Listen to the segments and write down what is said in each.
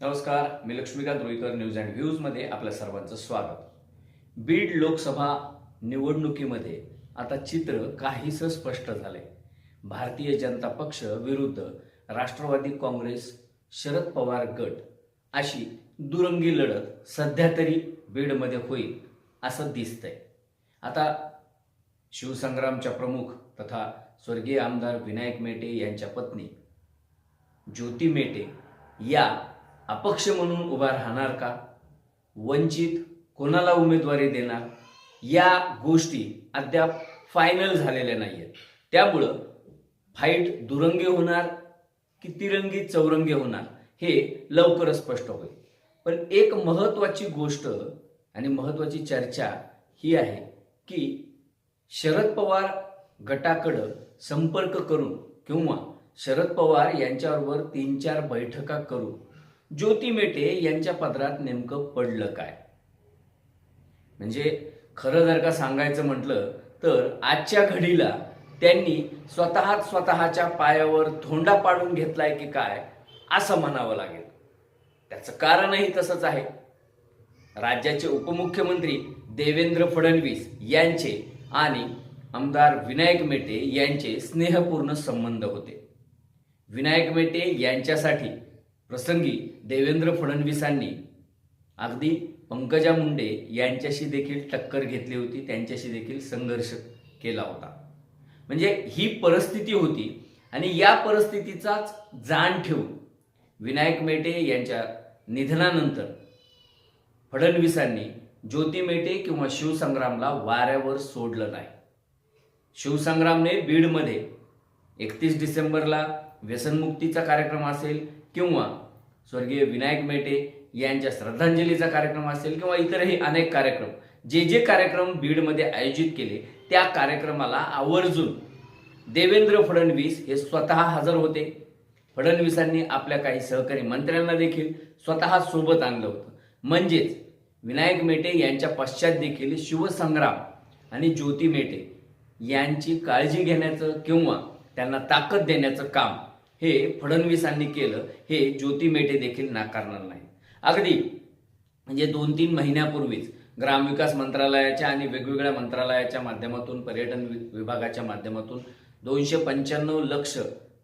नमस्कार मी Laxmikant Ruikar news and व्ह्यूजमध्ये आपल्या सर्वांचं स्वागत. बीड लोकसभा निवडणुकीमध्ये आता चित्र काहीसं स्पष्ट झालंय. भारतीय जनता पक्ष विरुद्ध राष्ट्रवादी काँग्रेस शरद पवार गट अशी दुरंगी लढत सध्या तरी बीडमध्ये होईल असं दिसतंय. आता शिवसंग्रामच्या प्रमुख तथा स्वर्गीय आमदार विनायक मेटे यांच्या पत्नी ज्योती मेटे या अपक्ष म्हणून उभा राहणार का? वंचित कोणाला उमेदवारी देणार? या गोष्टी अद्याप फायनल झालेल्या नाही आहेत त्यामुळं फाईट दुरंगी होणार की तिरंगी चौरंगी होणार हे लवकरच स्पष्ट होईल. पण एक महत्त्वाची गोष्ट आणि महत्त्वाची चर्चा ही आहे की शरद पवार गटाकडं संपर्क करून किंवा शरद पवार यांच्याबरोबर तीन चार बैठका करून ज्योती मेटे यांच्या पदरात नेमकं पडलं काय? म्हणजे खरं जर का सांगायचं म्हटलं तर आजच्या घडीला त्यांनी स्वतःच स्वतःच्या पायावर धोंडा पाडून घेतलाय की काय असं म्हणावं लागेल. त्याचं कारणही तसंच आहे. राज्याचे उपमुख्यमंत्री देवेंद्र फडणवीस यांचे आणि आमदार विनायक मेटे यांचे स्नेहपूर्ण संबंध होते. विनायक मेटे यांच्यासाठी प्रसंगी देवेंद्र फडणवीसांनी अगदी पंकजा मुंडे यांच्याशी देखील टक्कर घेतली होती त्यांच्याशी देखील संघर्ष केला होता. म्हणजे ही परिस्थिती होती आणि या परिस्थितीचाच जाण ठेवून विनायक मेटे यांच्या निधनानंतर फडणवीसांनी ज्योती मेटे किंवा शिवसंग्रामला वाऱ्यावर सोडलं नाही. शिवसंग्रामने बीडमध्ये एकतीस डिसेंबरला व्यसनमुक्तीचा कार्यक्रम असेल किंवा स्वर्गीय विनायक मेटे यांच्या श्रद्धांजलीचा कार्यक्रम असेल किंवा इतरही अनेक कार्यक्रम जे जे कार्यक्रम बीडमध्ये आयोजित केले त्या कार्यक्रमाला आवर्जून देवेंद्र फडणवीस हे स्वतः हजर होते. फडणवीसांनी आपल्या काही सहकारी मंत्र्यांना देखील स्वतः सोबत आणलं होतं. म्हणजेच विनायक मेटे यांच्या पश्चात देखील शिवसंग्राम आणि ज्योती मेटे यांची काळजी घेण्याचं किंवा त्यांना ताकद देण्याचं काम हे फडणवीसांनी केलं हे ज्योती मेटे देखील नाकारणार नाही अगदी म्हणजे दोन तीन महिन्यापूर्वीच ग्रामविकास मंत्रालयाच्या आणि वेगवेगळ्या मंत्रालयाच्या माध्यमातून पर्यटन विभागाच्या माध्यमातून दोनशे पंच्याण्णव लक्ष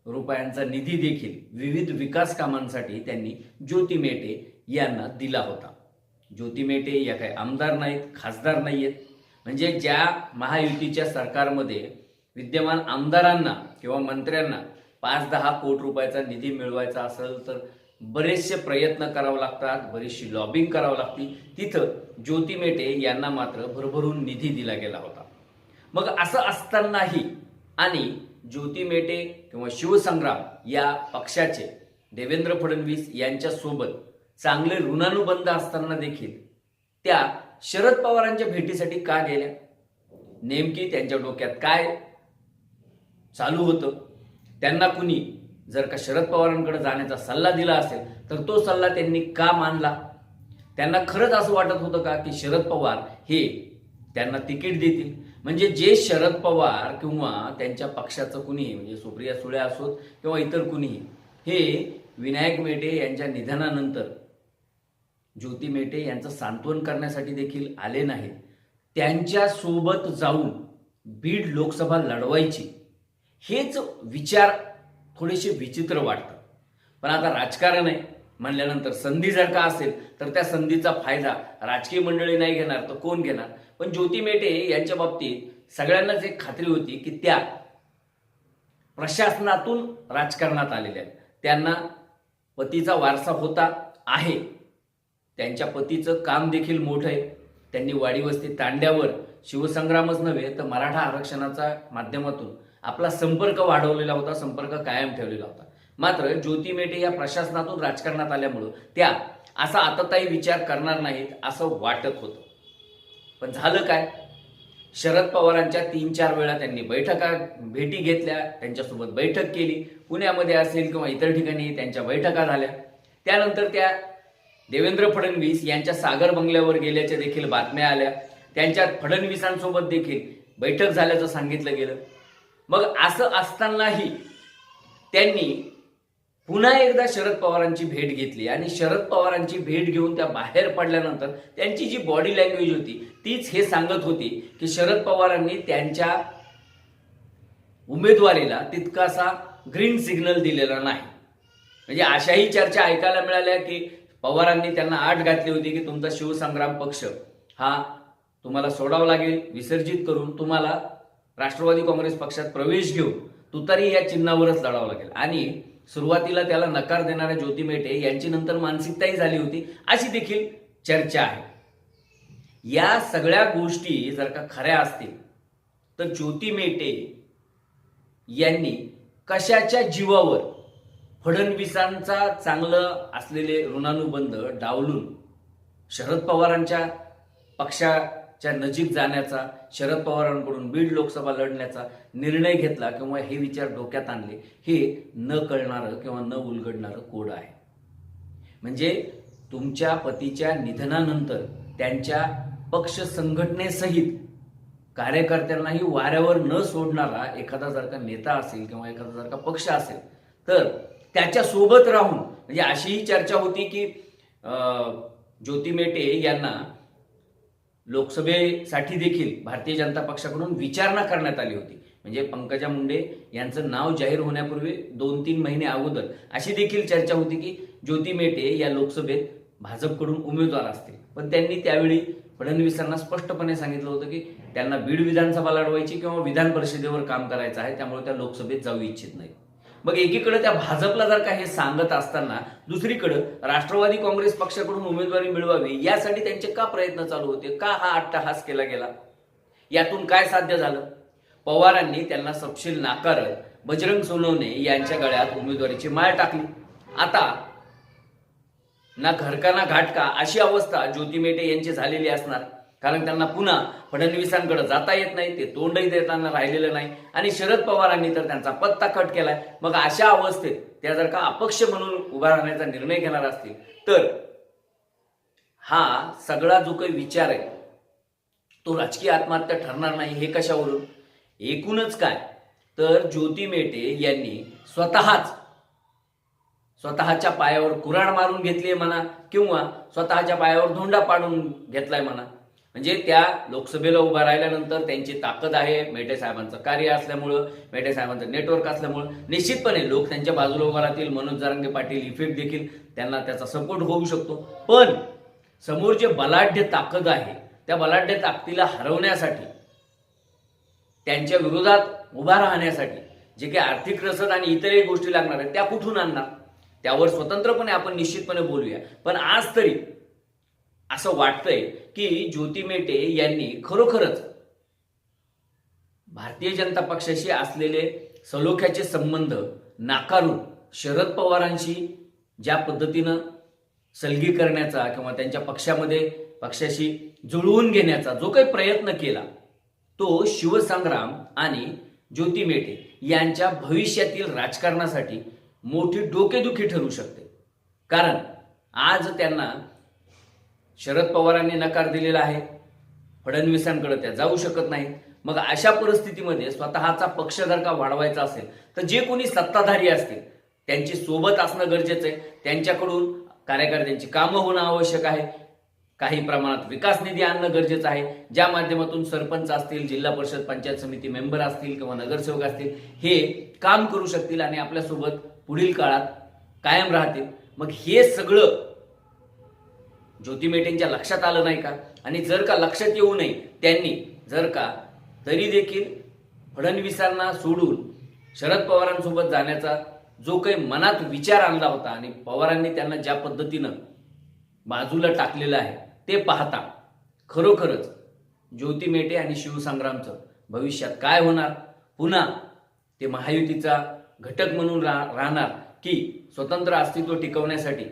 रुपयांचा निधी देखील विविध विकास कामांसाठी त्यांनी ज्योती मेटे यांना दिला होता. ज्योती मेटे या काही आमदार नाहीत खासदार नाही आहेत म्हणजे ज्या महायुतीच्या सरकारमध्ये विद्यमान आमदारांना किंवा मंत्र्यांना पाच दहा कोटी रुपयाचा निधी मिळवायचा असेल तर बरेचसे प्रयत्न करावे लागतात बरीचशी लॉबिंग करावं लागती. तिथं ज्योती मेटे यांना मात्र भरभरून निधी दिला गेला होता. मग असं असतानाही आणि ज्योती मेटे किंवा शिवसंग्राम या पक्षाचे देवेंद्र फडणवीस यांच्यासोबत चांगले ऋणानुबंध असताना देखील त्या शरद पवारांच्या भेटीसाठी का गेल्या? नेमकी त्यांच्या डोक्यात काय चालू होतं? त्यांना कुणी जर का शरद पवारांकडे जाण्याचा सल्ला दिला असेल तर तो सल्ला त्यांनी का मानला? त्यांना खरंच असं वाटत होतं का की शरद पवार हे त्यांना तिकीट देतील? म्हणजे जे शरद पवार किंवा त्यांच्या पक्षाचं कुणीही म्हणजे सुप्रिया सुळे असोत किंवा इतर कुणीही हे विनायक मेटे यांच्या निधनानंतर ज्योती मेटे यांचं सांत्वन करण्यासाठी देखील आले नाहीत. त्यांच्यासोबत जाऊन बीड लोकसभा लढवायची. हेच विचार थोडेसे विचित्र वाटतात पण आता राजकारण आहे. म्हणल्यानंतर संधी जर का असेल तर त्या संधीचा फायदा राजकीय मंडळी नाही घेणार तर कोण घेणार? पण ज्योती मेटे यांच्या बाबतीत सगळ्यांनाच एक खात्री होती की त्या प्रशासनातून राजकारणात आलेल्या आहेत. त्यांना पतीचा वारसा होता आहे. त्यांच्या पतीचं काम देखील मोठं आहे. त्यांनी वाडीवस्ती तांड्यावर शिवसंग्रामच नव्हे तर मराठा आरक्षणाच्या माध्यमातून आपला संपर्क वाढवलेला होता संपर्क कायम ठेवलेला होता. मात्र ज्योती मेटे या प्रशासनातून राजकारणात आल्यामुळं त्या असा आताताही विचार करणार नाहीत असं वाटत होतं. पण झालं काय? शरद पवारांच्या तीन चार वेळा त्यांनी बैठका भेटी घेतल्या त्यांच्यासोबत बैठक केली. पुण्यामध्ये असेल किंवा इतर ठिकाणी त्यांच्या बैठका झाल्या. त्यानंतर त्या देवेंद्र फडणवीस यांच्या सागर बंगल्यावर गेल्याच्या देखील बातम्या आल्या. त्यांच्या फडणवीसांसोबत देखील बैठक झाल्याचं सांगितलं गेलं. मग असं असतानाही त्यांनी पुन्हा एकदा शरद पवारांची भेट घेतली. आणि शरद पवारांची भेट घेऊन त्या बाहेर पडल्यानंतर त्यांची जी बॉडी लँग्वेज होती तीच हे सांगत होती की शरद पवारांनी त्यांच्या उमेदवारीला तितकासा ग्रीन सिग्नल दिलेला नाही. म्हणजे अशाही चर्चा ऐकायला मिळाल्या की पवारांनी त्यांना आठ घातली होती की तुमचा शिवसंग्राम पक्ष हा तुम्हाला सोडावा लागेल विसर्जित करून तुम्हाला राष्ट्रवादी काँग्रेस पक्षात प्रवेश घेऊन तुतारी या चिन्हावरच लढावं लागेल. आणि सुरुवातीला त्याला नकार देणाऱ्या ज्योती मेटे यांची नंतर मानसिकताही झाली होती अशी देखील चर्चा आहे. या सगळ्या गोष्टी जर का खऱ्या असतील तर ज्योती मेटे यांनी कशाच्या जीवावर फडणवीसांचा चांगलं असलेले ऋणानुबंध डावलून शरद पवारांच्या पक्षा च्या नजीक जाण्याचा शरद पवारांकडून बीड लोकसभा लढण्याचा निर्णय घेतला किंवा हे विचार डोक्यात आणले हे न कळणारं किंवा न उलगडणारं कोड आहे. म्हणजे तुमच्या पतीच्या निधनानंतर त्यांच्या पक्ष संघटनेसहित कार्यकर्त्यांनाही वाऱ्यावर न सोडणारा एखादा जर का नेता असेल किंवा एखादा जर का पक्ष असेल तर त्याच्या सोबत राहून म्हणजे अशीही चर्चा होती की अं, ज्योती मेटे यांना लोकसभेसाठी देखील भारतीय जनता पक्षाकडून विचारणा करण्यात आली होती. म्हणजे पंकजा मुंडे यांचं नाव जाहीर होण्यापूर्वी दोन तीन महिने अगोदर अशी देखील चर्चा होती की ज्योती मेटे या लोकसभेत भाजपकडून उमेदवार असतील. पण त्यांनी त्यावेळी फडणवीसांना स्पष्टपणे सांगितलं होतं की त्यांना बीड विधानसभा लढवायची किंवा विधान परिषदेवर काम करायचं आहे त्यामुळे त्या लोकसभेत जाऊ इच्छित नाही मग एकीकडे त्या भाजपला जर का हे सांगत असताना दुसरीकडे राष्ट्रवादी काँग्रेस पक्षाकडून उमेदवारी मिळवावी यासाठी त्यांचे का प्रयत्न चालू होते? का हा अट्टहास केला गेला? यातून काय साध्य झालं? पवारांनी त्यांना सपशील नाकारत बजरंग सोनवणे यांच्या गळ्यात उमेदवारीची माळ टाकली. आता ना घरका ना घाटका अशी अवस्था ज्योती मेटे यांची झालेली असणार. कारण त्यांना पुन्हा फडणवीसांकडे जाता येत नाही ते तोंडही देताना राहिलेलं नाही. आणि शरद पवारांनी तर त्यांचा पत्ता कट केलाय. मग अशा अवस्थेत त्या जर का अपक्ष म्हणून उभा राहण्याचा निर्णय घेणार असतील तर हा सगळा जो काही विचार आहे तो राजकीय आत्महत्या ठरणार नाही हे कशावरून? एकूणच काय? तर ज्योती मेटे यांनी स्वतःच स्वतःच्या पायावर कुराण मारून घेतली म्हणा किंवा स्वतःच्या पायावर धोंडा पाडून घेतलाय म्हणा म्हणजे त्या लोकसभेला उभा राहिल्यानंतर त्यांची ताकद आहे मेटे साहेबांचं कार्य असल्यामुळं मेटे साहेबांचं नेटवर्क असल्यामुळं. निश्चितपणे लोक त्यांच्या बाजूला उभा राहतील मनोज जारंगे पाटील इफेक्ट देखील त्यांना त्याचा सपोर्ट होऊ शकतो. पण समोर जे बलाढ्य ताकद आहे त्या बलाढ्य ताकदीला हरवण्यासाठी त्यांच्या विरोधात उभा राहण्यासाठी जे काही आर्थिक रसद आणि इतरही गोष्टी लागणार आहेत त्या कुठून आणणार? त्यावर स्वतंत्रपणे आपण निश्चितपणे बोलूया. पण आज तरी असं वाटतंय की ज्योती मेटे यांनी खरोखरच भारतीय जनता पक्षाशी असलेले सलोख्याचे संबंध नाकारून शरद पवारांशी ज्या पद्धतीनं सलगी करण्याचा किंवा त्यांच्या पक्षामध्ये पक्षाशी जुळवून घेण्याचा जो काही प्रयत्न केला तो शिवसंग्राम आणि ज्योती मेटे यांच्या भविष्यातील राजकारणासाठी मोठी डोकेदुखी ठरू शकते. कारण आज त्यांना शरद पवारांनी नकार दिलेला आहे. फडणवीसांकडे त्या जाऊ शकत नाहीत. मग अशा परिस्थितीमध्ये स्वतःचा पक्ष जर का वाढवायचा असेल तर जे कोणी सत्ताधारी असतील त्यांची सोबत असणं गरजेचं आहे. त्यांच्याकडून कार्यकर्त्यांची कामं होणं आवश्यक आहे. काही प्रमाणात विकास निधी आणणं गरजेचं आहे. ज्या माध्यमातून सरपंच असतील जिल्हा परिषद पंचायत समिती मेंबर असतील किंवा नगरसेवक असतील हे काम करू शकतील आणि आपल्यासोबत पुढील काळात कायम राहतील. मग हे सगळं ज्योती मेटेंच्या लक्षात आलं नाही का? आणि जर का लक्षात येऊ नये त्यांनी जर का तरी देखील फडणवीसांना सोडून शरद पवारांसोबत जाण्याचा जो काही मनात विचार आणला होता आणि पवारांनी त्यांना ज्या पद्धतीनं बाजूला टाकलेलं आहे ते पाहता खरोखरच ज्योती मेटे आणि शिवसंग्रामचं भविष्यात काय होणार? पुन्हा ते महायुतीचा घटक म्हणून रा- राहणार की स्वतंत्र अस्तित्व टिकवण्यासाठी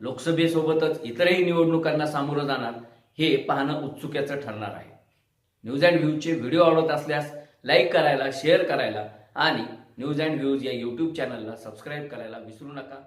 लोकसभेसोबतच इतरही निवडणुकांना सामोरं जाणार हे पाहणं उत्सुक्याचं ठरणार आहे. न्यूज अँड व्ह्यूजचे व्हिडिओ आवडत असल्यास लाईक करायला शेअर करायला आणि न्यूज अँड व्ह्यूज या यूट्यूब चॅनलला सबस्क्राईब करायला विसरू नका.